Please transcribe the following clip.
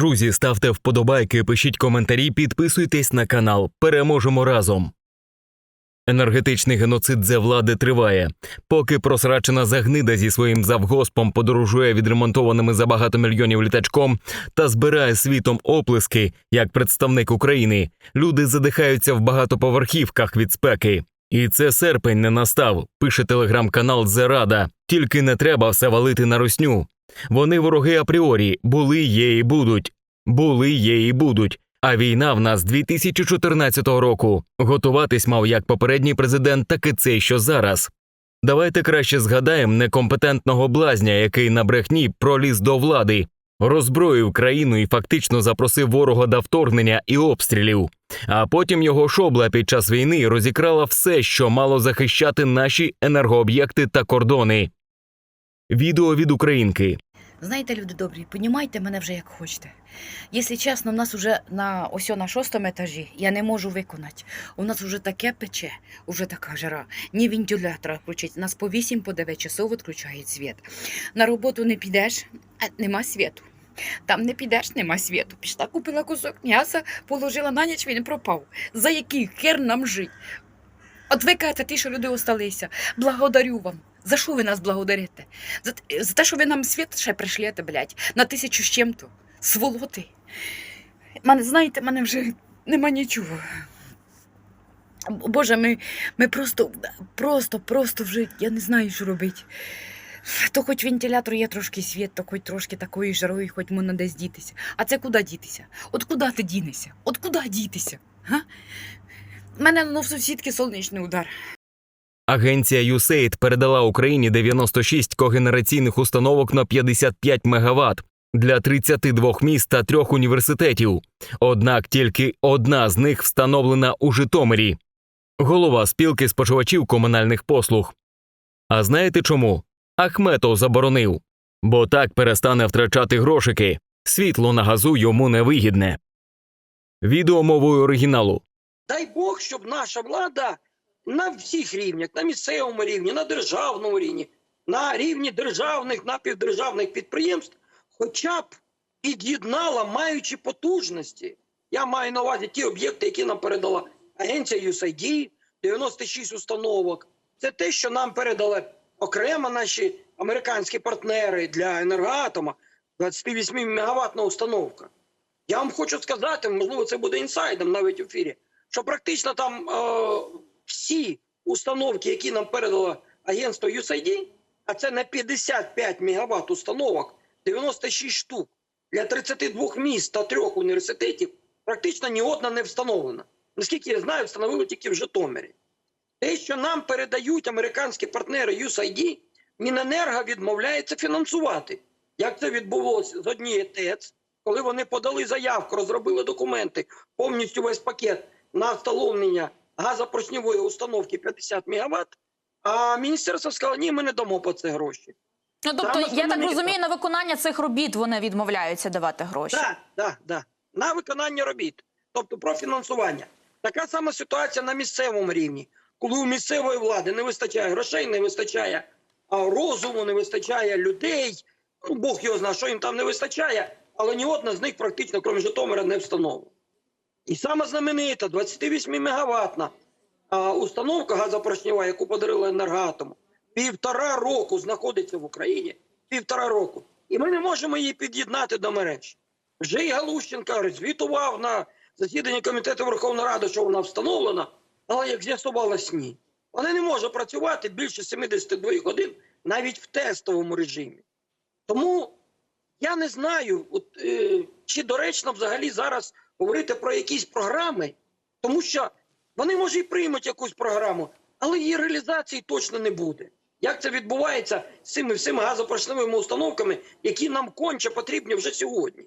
Друзі, ставте вподобайки, пишіть коментарі, підписуйтесь на канал. Переможемо разом. Енергетичний геноцид зе влади триває. Поки просрачена загнида зі своїм завгоспом подорожує відремонтованими за багато мільйонів літачком та збирає світом оплески, як представник України, люди задихаються в багатоповерхівках від спеки. І це серпень не настав, пише телеграм-канал Зерада. Тільки не треба все валити на русню. Вони вороги апріорі, були, є і будуть. Були, є і будуть. А війна в нас 2014 року. Готуватись мав як попередній президент, так і цей, що зараз. Давайте краще згадаємо некомпетентного блазня, який на брехні проліз до влади, роззброїв країну і фактично запросив ворога до вторгнення і обстрілів. А потім його шобла під час війни розікрала все, що мало захищати наші енергооб'єкти та кордони. Відео від українки. Знаєте, люди добрі, понімайте мене вже як хочете. Якщо чесно, в нас вже на ось на шостому етажі я не можу виконати. У нас вже таке пече, вже така жара. Ні вентилятора включить. Нас по 8 по 9 часов відключають світ. На роботу не підеш, а нема світу. Там не підеш, нема світу. Пішла, купила кусок м'яса, положила на ніч, він пропав. За який хер нам жить? От ви кажете, ті, що люди осталися. Благодарю вам. За що ви нас благодарите? За, за те, що ви нам світ ще пришлєте, блядь, на тисячу з чим-то. Сволоти. Мене, знаєте, мене вже нема нічого. Боже, ми, ми просто, просто, просто вже, я не знаю, що робити. То хоч вентилятор є трошки світ, то хоч трошки такої жарої, хоч можна десь дітися. А це куди дітися? От куди ти дінешся? От куди дітися? Га? Мене ну, в сусідки сонячний удар. Агенція USAID передала Україні 96 когенераційних установок на 55 МВт для 32 міст та трьох університетів. Однак тільки одна з них встановлена у Житомирі. Голова спілки споживачів комунальних послуг. А знаєте чому? Ахметов заборонив. Бо так перестане втрачати грошики. Світло на газу йому невигідне. Відео мовою оригіналу. Дай Бог, щоб наша влада на всіх рівнях, на місцевому рівні, на державному рівні, на рівні державних, напівдержавних підприємств, хоча б під'єднала, маючи потужності. Я маю на увазі ті об'єкти, які нам передала агенція USAID, 96 установок. Це те, що нам передали окремо наші американські партнери для енергоатома, 28 мегаваттна установка. Я вам хочу сказати, можливо, це буде інсайдом навіть в ефірі, що практично там е, всі установки, які нам передало агентство USAID, а це на 55 мегаватт установок, 96 штук для 32 міст та трьох університетів, практично ні одна не встановлена. Наскільки я знаю, встановили тільки в Житомирі. Те, що нам передають американські партнери USAID, Міненерго відмовляється фінансувати. Як це відбулося з однієї ТЕЦ, коли вони подали заявку, розробили документи, повністю весь пакет на встановлення газопоршневої установки 50 МВт, а міністерство сказало, ні, ми не дамо по це гроші. Ну тобто, я так розумію, на виконання цих робіт вони відмовляються давати гроші. Так, так, так. На виконання робіт, тобто про фінансування. Така сама ситуація на місцевому рівні. Коли у місцевої влади не вистачає грошей, не вистачає розуму, не вистачає людей. Ну, Бог його знає, що їм там не вистачає, але ні одна з них практично, крім Житомира, не встановлена. І сама знаменита 28 мегаваттна а, установка газопоршнева, яку подарила енергоатому, півтора року знаходиться в Україні. Півтора року. І ми не можемо її під'єднати до мереж. Вже і Галущенка звітував на засіданні комітету Верховної Ради, що вона встановлена, але як з'ясувалось, ні. Вона не може працювати більше 72 годин навіть в тестовому режимі. Тому я не знаю, от, е, чи доречно взагалі зараз говорити про якісь програми, тому що вони може і приймуть якусь програму, але її реалізації точно не буде. Як це відбувається з цими всіма газопоршневими установками, які нам конче потрібні вже сьогодні?